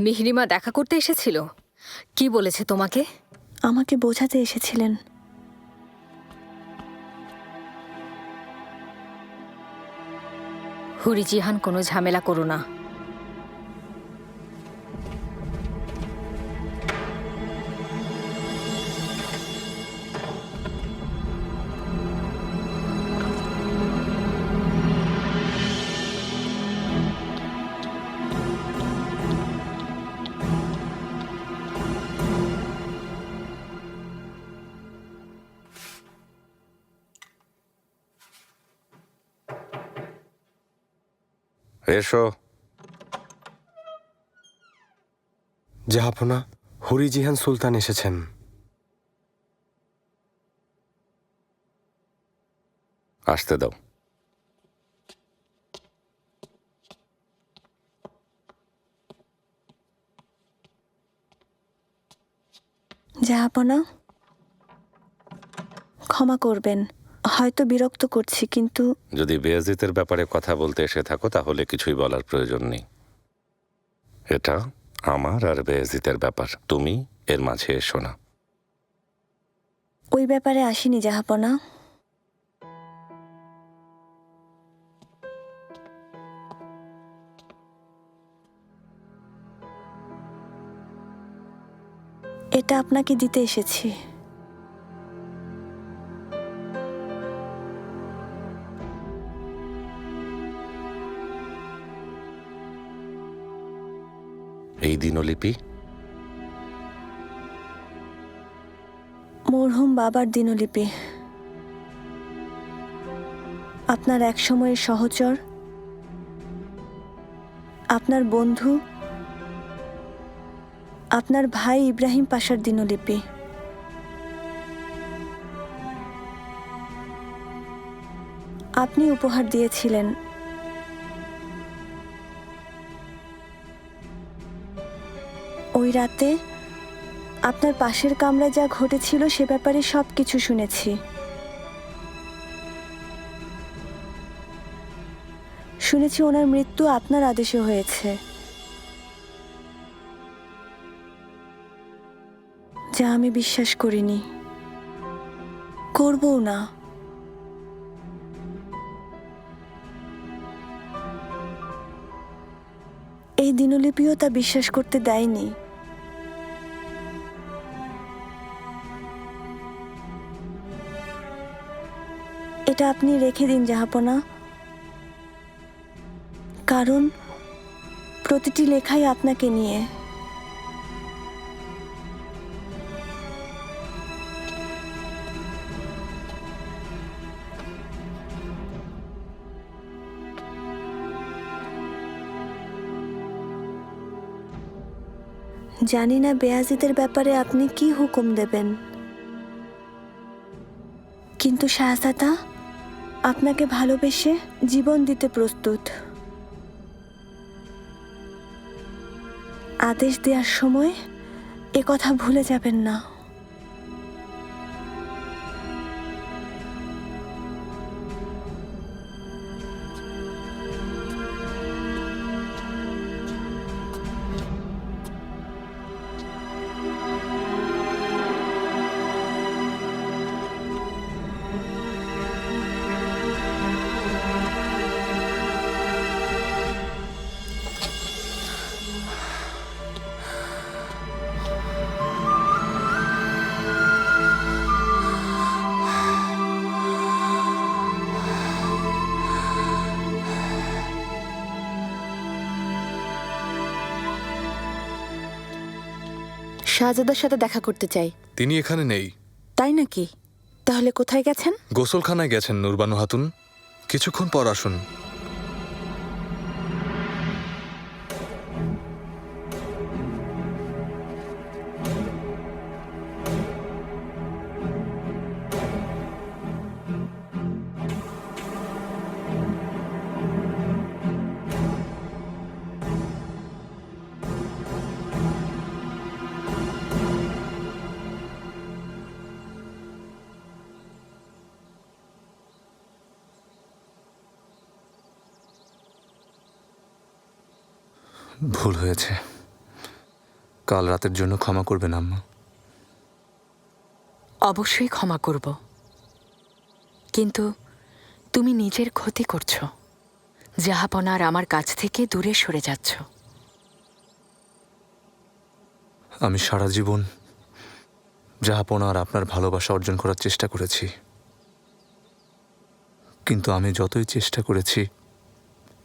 মিহরিমা দেখা করতে এসেছিল? কি বলেছে তোমাকে? আমাকে বোঝাতে এসেছিলেন। হুরি জিহান কোনো ঝামেলা করো না। এসো। জাহাপনা হরি জিহান সুলতান এসেছেন। আসতে দাও। জাহাপনা ক্ষমা করবেন। হয়তো বিরক্ত করছি কিন্তু যদি বেয়াজিতের ব্যাপারে কথা বলতে এসে থাকো তাহলে কিছুই বলার প্রয়োজন নেই। এটা আমার আর বেয়াজিতের ব্যাপার। তুমি এর মাঝে এসো না। ওই ব্যাপারে আসিনি জাহাপনা। এটা আপনাকে দিতে এসেছি। দিনলিপি? মরহুম বাবার দিনলিপি। আপনার এক সময়ের সহচর, আপনার বন্ধু, আপনার ভাই ইব্রাহিম পাশার দিনলিপি। আপনি উপহার দিয়েছিলেন। ওই রাতে আপনার পাশের কামরায় যা ঘটেছিল সে ব্যাপারে সব কিছু শুনেছি। শুনেছি ওনার মৃত্যু আপনার আদেশে হয়েছে। যা আমি বিশ্বাস করিনি। করবও না। এই দিনলিপিও তা বিশ্বাস করতে দেয়নি। এটা আপনি রেখে দিন, জাহাপনা। কারণ প্রতিটি লেখাই আপনাকে নিয়ে। জানি না বেয়াজিদের ব্যাপারে আপনি কি হুকুম দেবেন। কিন্তু শাহজাদা আপনাকে ভালোবেসে জীবন দিতে প্রস্তুত। আদেশ দেওয়ার সময় এ কথা ভুলে যাবেন না। শাহজাদার সাথে দেখা করতে চাই। তিনি এখানে নেই। তাই নাকি? তাহলে কোথায় গেছেন? গোসলখানায় গেছেন নুরবানু হাতুন। কিছুক্ষণ পর আসুন। ভুল হয়েছে। কাল রাতের জন্য ক্ষমা করবেন আম্মা। অবশ্যই ক্ষমা করব। কিন্তু তুমি নিজের ক্ষতি করছ। জাহাপনা আর আমার কাছ থেকে দূরে সরে যাচ্ছ। আমি সারা জীবন জাহাপনা আর আপনার ভালোবাসা অর্জন করার চেষ্টা করেছি। কিন্তু আমি যতই চেষ্টা করেছি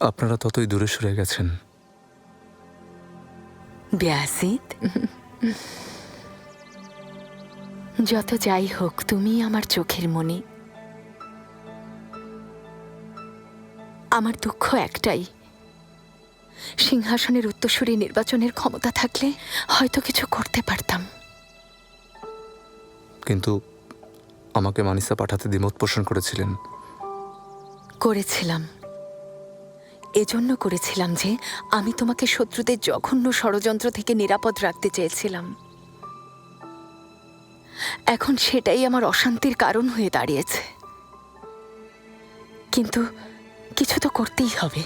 আপনারা ততই দূরে সরে গেছেন। ব্যাসিত? যত যাই হোক তুমি আমার চোখের মনে আমার দুঃখ একটাই। সিংহাসনের উত্তরসূরি নির্বাচনের ক্ষমতা থাকলে হয়তো কিছু করতে পারতাম। কিন্তু আমাকে মানিসা পাঠাতে দ্বিমত পোষণ করেছিলেন। করেছিলাম। এজন্য করেছিলাম যে আমি তোমাকে শত্রুদের জঘন্য ষড়যন্ত্র থেকে নিরাপদ রাখতে চেয়েছিলাম। এখন সেটাই আমার অশান্তির কারণ হয়ে দাঁড়িয়েছে। কিন্তু কিছু তো করতেই হবে।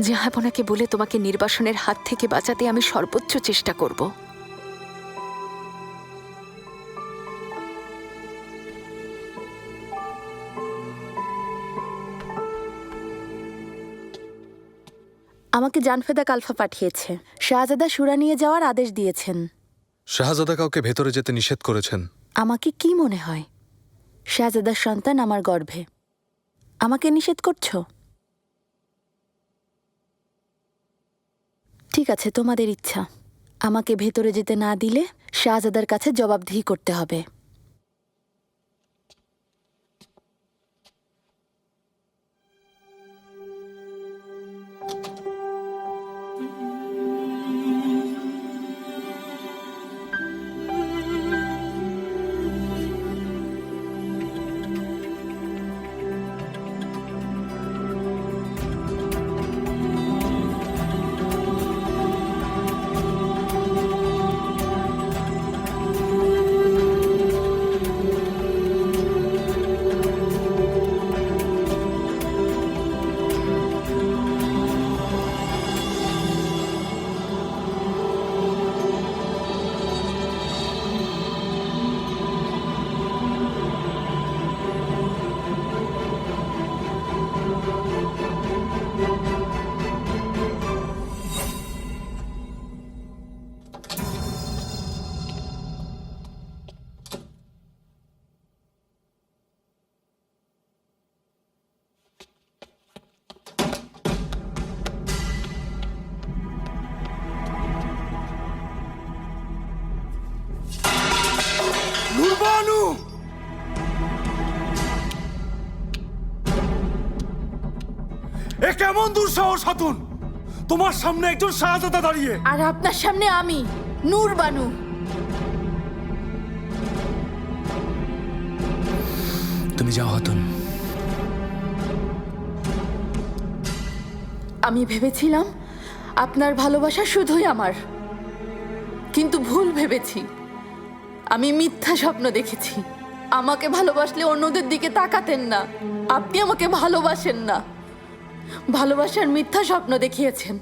জাহাপনাকে বলে তোমাকে নির্বাসনের হাত থেকে বাঁচাতে আমি সর্বোচ্চ চেষ্টা করব। আমাকে জানফেদা কালফা পাঠিয়েছে। শাহজাদা সুরা নিয়ে যাওয়ার আদেশ দিয়েছেন। শাহজাদা কাউকে ভেতরে যেতে নিষেধ করেছেন? আমাকে কি মনে হয়? শাহজাদার সন্তান আমার গর্ভে। আমাকে নিষেধ করছ? ঠিক আছে তোমাদের ইচ্ছা। আমাকে ভেতরে যেতে না দিলে শাহজাদার কাছে জবাবদিহি করতে হবে। নুরবানু এ কেমন দুঃসাহস হাতুন তোমার সামনে একজন শাহজাদা দাঁড়িয়ে। আর আপনার সামনে আমি নূর বানু। তুমি যাও হাতুন আমি ভেবেছিলাম আপনার ভালোবাসা শুধুই আমার কিন্তু ভুল ভেবেছি। আমি মিথ্যা স্বপ্ন দেখেছি। আমাকে ভালোবাসলে অন্যদের দিকে তাকাতেন না। আপনি আমাকে ভালোবাসেন না। ভালোবাসার মিথ্যা স্বপ্ন দেখিয়েছেন।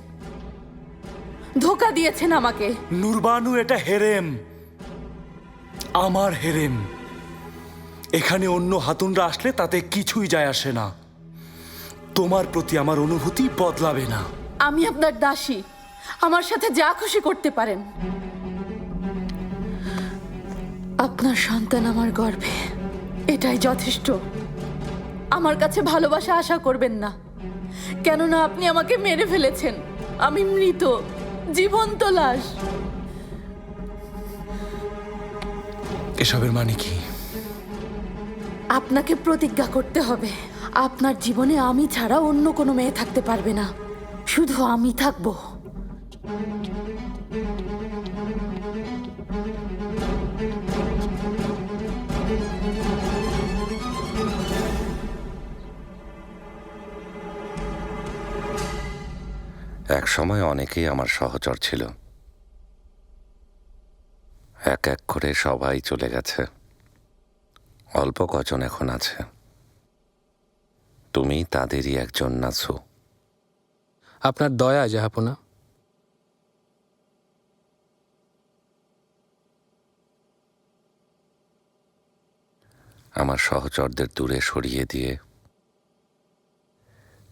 ধোকা দিয়েছেন আমাকে। নুরবানু এটা হেরেম। আমার হেরেম। এখানে অন্য হাতুনরা আসলে তাতে কিছুই যায় আসে না। তোমার প্রতি আমার অনুভূতি বদলাবে না। আমি আপনার দাসী। আমার সাথে যা খুশি করতে পারেন। আপনার সন্তান আমার গর্ভে। এটাই যথেষ্ট। আমার কাছে ভালোবাসা আশা করবেন না। কেননা আপনি আমাকে মেরে ফেলেছেন। আমি মৃত। জীবন্ত লাশ। এসবের মানে কি? আপনাকে প্রতিজ্ঞা করতে হবে। আপনার জীবনে আমি ছাড়া অন্য কোনো মেয়ে থাকতে পারবে না। শুধু আমি থাকব। এক সময় অনেকেই আমার সহচর ছিল। এক এক করে সবাই চলে গেছে। অল্প কজন এখন আছে। তুমি তাদেরই একজন নাছো আপনার দয়া জাহাপনা। আমার সহচরদের দূরে সরিয়ে দিয়ে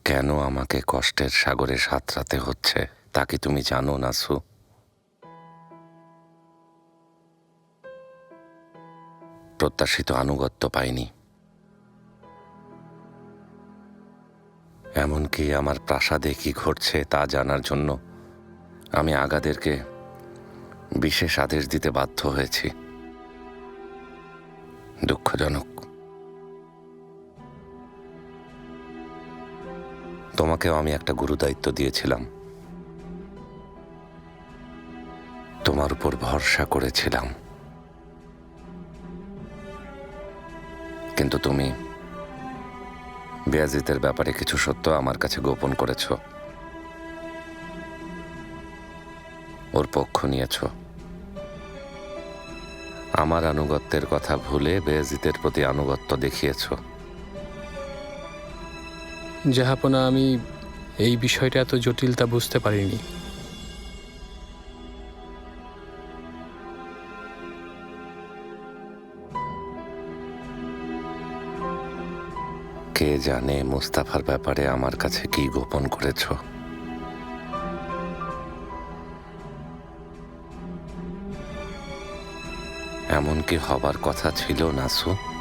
কেন আমাকে কষ্টের সাগরে সাঁতরাতে হচ্ছে, তা কি তুমি জানো, নাসু? প্রত্যাশিত আনুগত্য পাইনি। এমনকি আমার প্রাসাদে কি ঘটছে তা জানার জন্য আমি আগাদেরকে বিশেষ আদেশ দিতে বাধ্য হয়েছি। দুঃখজনক। তোমাকেও আমি একটা গুরু দায়িত্ব দিয়েছিলাম। তোমার উপর ভরসা করেছিলাম। কিন্তু তুমি বেয়াজিতের ব্যাপারে কিছু সত্য আমার কাছে গোপন করেছ। ওর পক্ষ নিয়েছ। আমার আনুগত্যের কথা ভুলে বেয়াজিতের প্রতি আনুগত্য দেখিয়েছ। জাহাপনা আমি এই বিষয়টা এত জটিল তা বুঝতে পারিনি। কে জানে মুস্তাফার ব্যাপারে আমার কাছে কি গোপন করেছ? এমন কি হবার কথা ছিল নাসু